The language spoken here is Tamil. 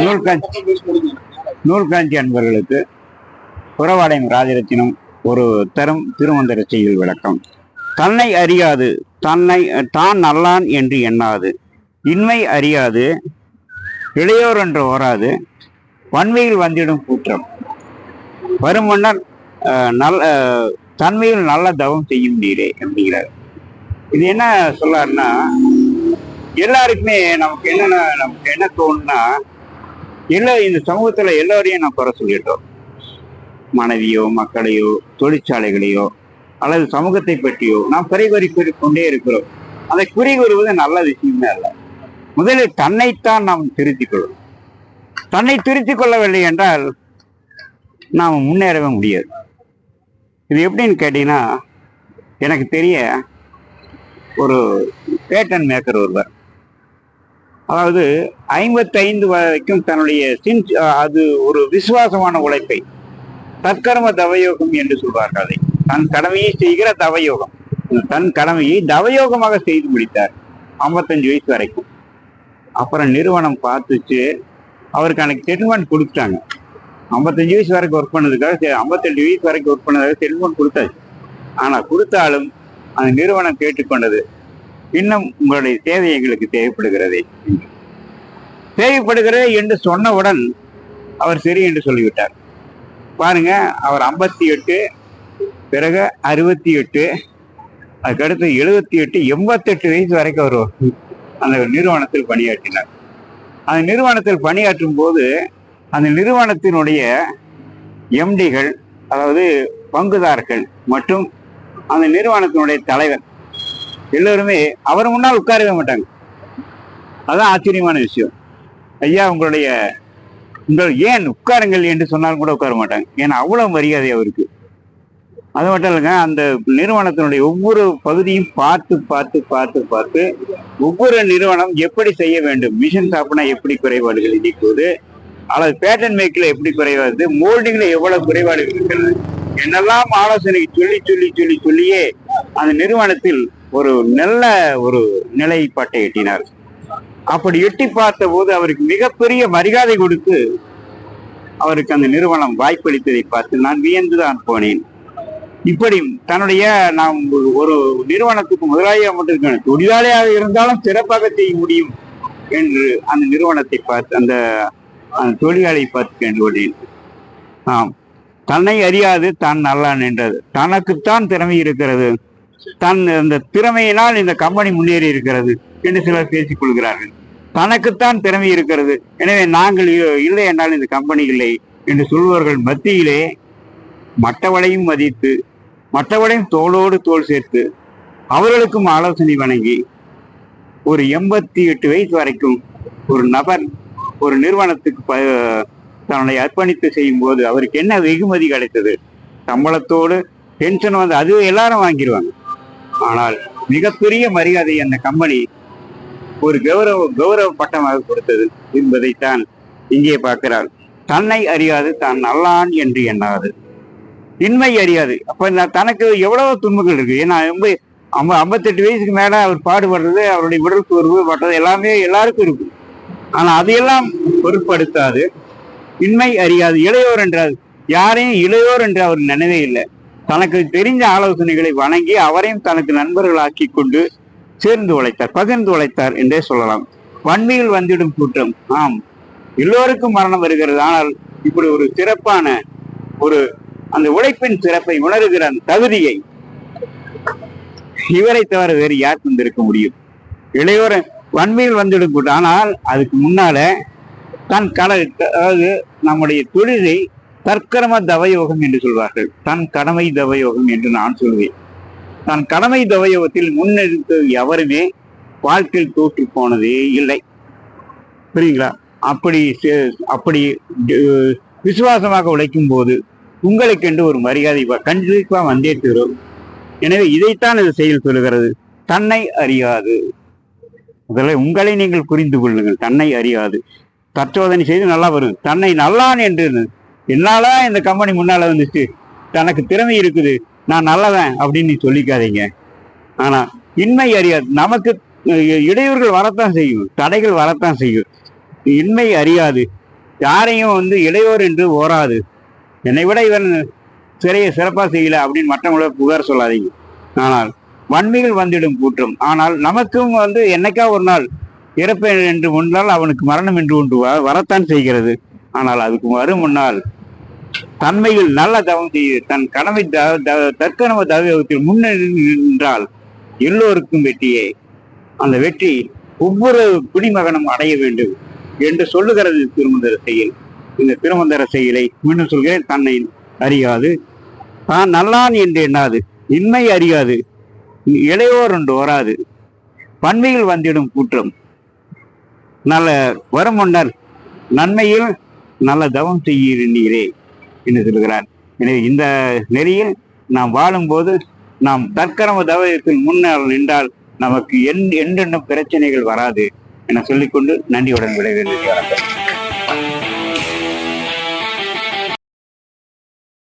நூல்காஞ்சி நூல்காஞ்சி அன்பர்களுக்கு புறவாடையும் ராஜரத்தினம் ஒரு தரும் திருமந்திர செய்யுள் விளக்கம். தன்னை அறியாது தன்னை தான் நல்லான் என்று எண்ணாது. இன்மை அறியாது இளையோர் என்று ஓராது. வன்மையில் வந்திடும் கூற்றம். வரும் முன்னர் நல்ல தன்மையில் நல்ல தவம் செய்யும் நீரே அப்படிங்கிறார் இது என்ன சொல்லாருன்னா எல்லாருக்குமே நமக்கு என்னென்ன நமக்கு என்ன தோணுன்னா எல்லா இந்த சமூகத்துல எல்லாரையும் நான் குறை சொல்லிட்டோம். மனைவியோ மக்களையோ தொழிற்சாலைகளையோ அல்லது சமூகத்தை பற்றியோ நாம் குறை கூறி கூறி கொண்டே இருக்கிறோம். அதை குறி கூறுவது நல்ல விஷயமே அல்ல. முதலில் தன்னைத்தான் நாம் திருத்திக் கொள்ளும் தன்னை திருத்திக் கொள்ளவில்லை என்றால் நாம் முன்னேறவே முடியாது. இது எப்படின்னு கேட்டீங்கன்னா எனக்கு தெரிய ஒரு பேட்டன் மேக்கர் ஒருவர். அதாவது ஐம்பத்தைந்து வரைக்கும் தன்னுடைய சின் அது ஒரு விசுவாசமான உழைப்பை தற்கர்ம தவயோகம் என்று சொல்வார்கள் அதை. தன் கடமையை செய்கிற தவயோகம். தன் கடமையை தவயோகமாக செய்து முடித்தார் ஐம்பத்தஞ்சு வயசு வரைக்கும். அப்புறம் நிறுவனம் பார்த்துச்சு. அவருக்கு அன்னைக்கு செட்டில்மெண்ட் கொடுத்துட்டாங்க. ஐம்பத்தஞ்சு வயசு வரைக்கும் ஒர்க் பண்ணதுக்காக ஐம்பத்தஞ்சு வயசு வரைக்கும் ஒர்க் பண்ணதுக்காக செட்டில்மெண்ட் கொடுத்தாச்சு. ஆனா கொடுத்தாலும் அந்த நிறுவனம் கேட்டுக்கொண்டது இன்னும் உங்களுடைய சேவை எங்களுக்கு தேவைப்படுகிறதே என்று. தேவைப்படுகிறது என்று சொன்னவுடன் அவர் சரி என்று சொல்லிவிட்டார் பாருங்க அவர் ஐம்பத்தி எட்டு பிறகு அறுபத்தி எட்டு அதுக்கடுத்து எழுபத்தி எட்டு எண்பத்தெட்டு வயசு வரைக்கும் அவர் அந்த நிறுவனத்தில் பணியாற்றினார் அந்த நிறுவனத்தில் பணியாற்றும் போது அந்த நிறுவனத்தினுடைய எம்டிகள் அதாவது பங்குதாரர்கள் மற்றும் அந்த நிறுவனத்தினுடைய தலைவர் எல்லோருமே அவர் முன்னால் உட்காரவே மாட்டாங்க. அதான் ஆச்சரியமான விஷயம். ஐயா உங்களுடைய உங்கள் ஏன் உட்காருங்கள் என்று சொன்னாலும் கூட உட்கார மாட்டாங்க. ஏன்னா அவ்வளோ மரியாதை அவருக்கு. அது மட்டும் இல்லைங்க அந்த நிறுவனத்தினுடைய ஒவ்வொரு பகுதியும் பார்த்து பார்த்து பார்த்து பார்த்து ஒவ்வொரு நிறுவனம் எப்படி செய்ய வேண்டும் மிஷின் ஷாப்னா எப்படி குறைபாடுகள் நீக்குவது அல்லது பேட்டன் மேக்கில் எப்படி குறைவாது மோல்டிங்ல எவ்வளவு குறைபாடுகள் இருக்கிறது என்னெல்லாம் ஆலோசனை சொல்லி சொல்லி சொல்லி சொல்லியே அந்த நிறுவனத்தில் ஒரு நல்ல ஒரு நிலைப்பாட்டை எட்டினார். அப்படி எட்டி பார்த்த போது அவருக்கு மிகப்பெரிய மரியாதை கொடுத்து அவருக்கு அந்த நிறுவனம் வாய்ப்பளித்ததை பார்த்து நான் வியந்துதான் போனேன். இப்படி தன்னுடைய நாம் ஒரு நிறுவனத்துக்கு முதலாளியாக மட்டும் இருக்கணும் தொழிலாளியாக இருந்தாலும் சிறப்பாக செய்ய முடியும் என்று அந்த நிறுவனத்தை பார்த்து அந்த அந்த தொழிலாளியை பார்த்து கேட்டுக்கொண்டேன். ஆம். தன்னை அறியாது தான் நல்லான் என்றது தனக்குத்தான் திறமை இருக்கிறது. தன் அந்த திறமையினால் இந்த கம்பெனி முன்னேறி இருக்கிறது என்று சிலர் பேசிக் கொள்கிறார்கள். தனக்குத்தான் திறமை இருக்கிறது. எனவே நாங்கள் இல்லை என்றால் இந்த கம்பெனி இல்லை என்று சொல்பவர்கள் மத்தியிலே மற்றவளையும் மதித்து மற்றவளையும் தோளோடு தோல் சேர்த்து அவர்களுக்கும் ஆலோசனை வழங்கி ஒரு எண்பத்தி எட்டு வயசு வரைக்கும் ஒரு நபர் ஒரு நிறுவனத்துக்கு ப- தன்னை அர்ப்பணித்து செய்யும் போது அவருக்கு என்ன வெகுமதி கிடைத்தது? சம்பளத்தோடு பென்ஷன் வந்து அது எல்லாரும் வாங்கிடுவாங்க. ஆனால் மிகப்பெரிய மரியாதை அந்த கம்பெனி ஒரு கௌரவ கௌரவ பட்டமாக கொடுத்தது என்பதைத்தான் இங்கே பார்க்கிறார். தன்னை அறியாது தான் நல்லான் என்று எண்ணாது. இன்மை அறியாது. அப்ப தனக்கு எவ்வளவு துன்பங்கள் இருக்கு. ஏன்னா ரொம்ப ஐம்ப ஐம்பத்தெட்டு வயசுக்கு மேல அவர் பாடுபடுறது அவருடைய உடல் சோர்வு மற்றது எல்லாமே எல்லாருக்கும் இருக்கு. ஆனா அதையெல்லாம் பொருட்படுத்தாது. இன்மை அறியாது. இளையோர் என்றால் யாரையும் இளையோர் என்று அவர் நினைவே இல்லை. தனக்கு தெரிஞ்ச ஆலோசனைகளை வணங்கி அவரையும் தனக்கு நண்பர்களாக்கி கொண்டு சேர்ந்து உழைத்தார் பகிர்ந்து உழைத்தார் என்றே சொல்லலாம். வன்மையில் வந்திடும் கூட்டம் ஆம். எல்லோருக்கும் மரணம் வருகிறது ஆனால் இப்படி ஒரு சிறப்பான ஒரு அந்த உழைப்பின் சிறப்பை உணர்கிற அந்த தகுதியை இவரை தவிர வேறு யார் தந்திருக்க முடியும்? இளையோர வன்மையில் வந்துடும் கூட்டம் ஆனால் அதுக்கு முன்னால தன் கடை அதாவது நம்முடைய தொழிலை தற்கரம தவயோகம் என்று சொல்வார்கள். தன் கடமை தவயோகம் என்று நான் சொல்வேன். தன் கடமை தவயோகத்தில் முன்னெடுத்தது எவருமே வாழ்க்கையில் தோற்று போனதே இல்லை. புரியுங்களா? அப்படி செ- அப்படி விசுவாசமாக உழைக்கும் போது உங்களுக்கென்று ஒரு மரியாதை கண்டிப்பாக கண்டிப்பா வந்தே தரும். எனவே இதைத்தான் இது செயல் சொல்லுகிறது. தன்னை அறியாது. முதல்ல உங்களை நீங்கள் புரிந்து கொள்ளுங்கள். தன்னை அறியாது. தற்சோதனை செய்து நல்லா வரும் தன்னை நல்லான் என்று என்னாலா இந்த கம்பெனி முன்னால வந்துச்சு. தனக்கு திறமை இருக்குது. நான் நல்லவன் அப்படின்னு நீ சொல்லிக்காதீங்க. ஆனா இன்மை அறியாது நமக்கு இடையூறுகள் வரத்தான் செய்யும். தடைகள் வரத்தான் செய்யும். இன்மை அறியாது. யாரையும் வந்து இளையோர் என்று ஓராது. என்னை விட இவன் சிறையை சிறப்பாக செய்யல அப்படின்னு மற்றவங்கள புகார் சொல்லாதீங்க. ஆனால் வன்மைகள் வந்திடும் கூற்றம். ஆனால் நமக்கும் வந்து என்னைக்கா ஒரு நாள் இறப்பேன் என்று முன்னால் அவனுக்கு மரணம் என்று ஒன்று வரத்தான் செய்கிறது. ஆனால் அதுக்கு வரும் முன்னால் தன்மையில் நல்ல தவம் செய்து தன் கடமை த- த- முன்னே நின்றால் எல்லோருக்கும் வெற்றியே. அந்த வெற்றி ஒவ்வொரு குடிமகனும் அடைய வேண்டும் என்று சொல்லுகிறது திருமந்தர செயல். இந்த திருமந்தர செயலை மீண்டும் சொல்கிறேன் தன்னை அறியாது. தான் நல்லான் என்று எண்ணாது இன்மை அறியாது. இளையோர் ஒன்று வராது. பன்மையில் வந்திடும் கூற்றம். நல்ல வரும் முன்னர் நன்மையில் நல்ல தவம் செய்யிருந்தீரே என்று சொல்கிறார். எனவே இந்த நெறியில் நாம் வாழும்போது நாம் தற்கரம தவத்தில் முன்னால் நின்றால் நமக்கு என் என்றென்னும் பிரச்சனைகள் வராது என சொல்லிக்கொண்டு நன்றியுடன் விடைபெறுகிறேன்.